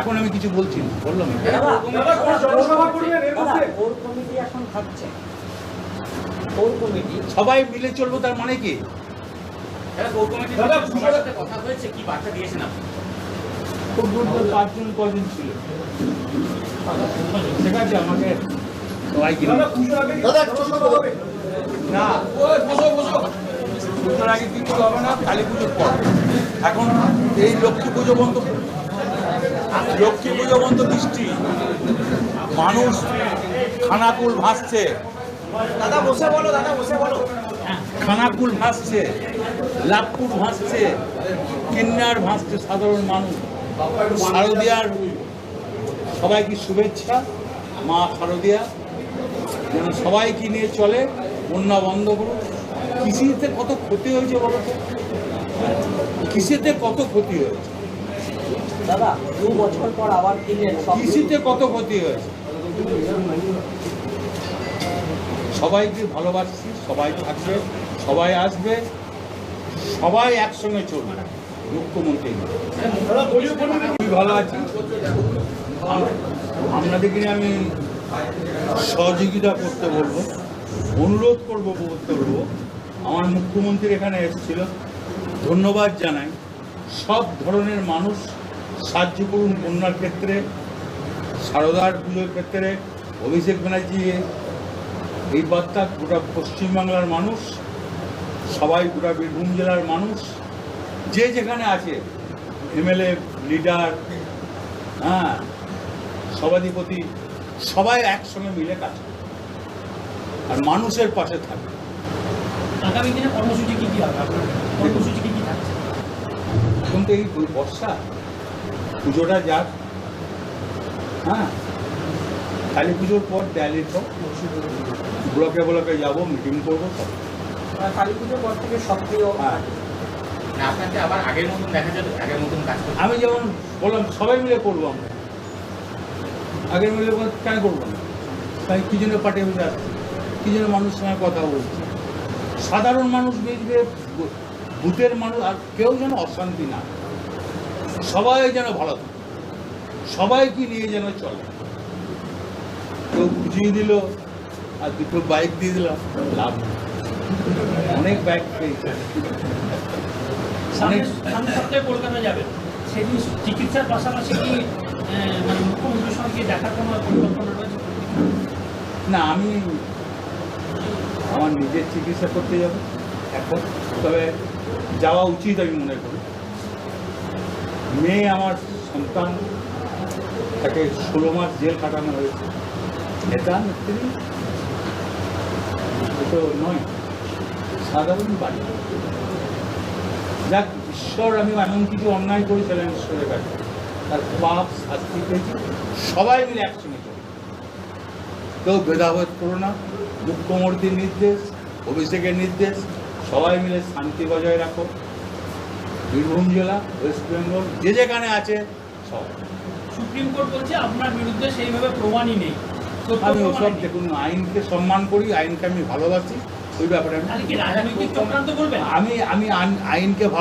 এখন আমি কিছু বলছি না, বললাম সবাই মিলে চলবো, তার মানে কি? খুব দূর পাঁচজন কজন ছিল? ঠিক আছে, আমাকে এখন এই লক্ষ্মী পুজো বন্ধ। লক্ষ্মী পুজো বন্ধ বৃষ্টি। মানুষ খানাকুল ভাসছে। দাদা বসে বলো দাদা বসে বলো। খানাকুল ভাসছে লাভপুর ভাসছে কিন্নার ভাসছে সাধারণ মানুষ। শারদিয়ার সবাইকে শুভেচ্ছা মা শারদিয়া। যেন সবাইকে নিয়ে চলে বন্যা বন্ধ করুন কৃষিতে কত ক্ষতি হয়েছে বলো তো? কৃষিতে কত ক্ষতি হয়েছে? দাদা দু বছর পর আবার কিনলেন কৃষিতে কত ক্ষতি হয়েছে? সবাইকে ভালোবাসছি? সবাই থাকবে সবাই আসবে সবাই একসঙ্গে চলবে। মুখ্যমন্ত্রী ভালো আছি। আপনাদেরকে নিয়ে আমি সহযোগিতা করতে বলব, অনুরোধ করব বলব আমার মুখ্যমন্ত্রী এখানে এসেছিল, ধন্যবাদ জানাই। সব ধরনের মানুষ সাহায্য করুন বন্যার ক্ষেত্রে, সারদার পুজোর ক্ষেত্রে, অভিষেক ব্যানার্জি, এই বার্তা গোটা পশ্চিমবাংলার মানুষ, সবাই গোটা বীরভূম জেলার মানুষ, যে যেখানে আছে, এমএলএ, লিডার হ্যাঁ সভাধিপতি সবাই একসঙ্গে মিলে কাজ করে। আর মানুষের পাশে থাকে। আগামী দিনে কর্মসূচি কি কি হবে? কর্মসূচি কি কি থাকছে? এখন তো এই বর্ষা পুজোটা যাক। হ্যাঁ? কালী পুজোর পর দেয়ালির পর ব্লকে ব্লকে যাব মিটিং করব সব। কালী পুজোর পর থেকে সক্রিয় হ্যাঁ। আপনাকে আবার আগের মতন দেখা যাবে? আগের মতন কাজ আমি যেমন বললাম সবাই মিলে করব আমরা। আগের মিলে কেন করব না? তাই কি জন্য পার্টি অফিসে আসছে কি জন্য মানুষের সঙ্গে কথা বলছে? সাধারণ মানুষ বুঝবে ভূতের মানুষ, আর কেউ যেন অশান্তি না সবাই যেন ভালো থাকে। সবাইকে নিয়ে যেন চলে। কেউ বুঝিয়ে দিল, আর দুটো বাইক দিয়ে দিলাম, লাভ অনেক বাইক পেয়েছে। কলকাতা যাবেন। সেদিন চিকিৎসার পাশাপাশি কি না, আমি আমার নিজের চিকিৎসা করতে যাব এখন তবে যাওয়া উচিত আমি মনে করি। মেয়ে আমার সন্তান, তাকে ষোলো মাস জেল কাটানো হয়েছে। নেতা নেত্রী এ তো নয়, সাধারণ বাড়ি। যাক, ঈশ্বর, আমি এমন কিছু অন্যায় করেছিলাম ঈশ্বরের কাছে তার পাপ শাস্তি পেয়েছি সবাই মিলে একসঙ্গে চলে কেউ ভেদাভেদ করো না মুখ্যমন্ত্রীর নির্দেশ অভিষেকের নির্দেশ সবাই মিলে শান্তি বজায় রাখো। বীরভূম জেলা ওয়েস্ট বেঙ্গল যে যেখানে আছে সব সুপ্রিম কোর্ট বলছে আপনার বিরুদ্ধে সেইভাবে প্রমাণই নেই। আমি ওসব। দেখুন আইনকে সম্মান করি আইনকে আমি ভালোবাসি ওই ব্যাপারে আমি আমি আমি আইন- আইনকে ভালো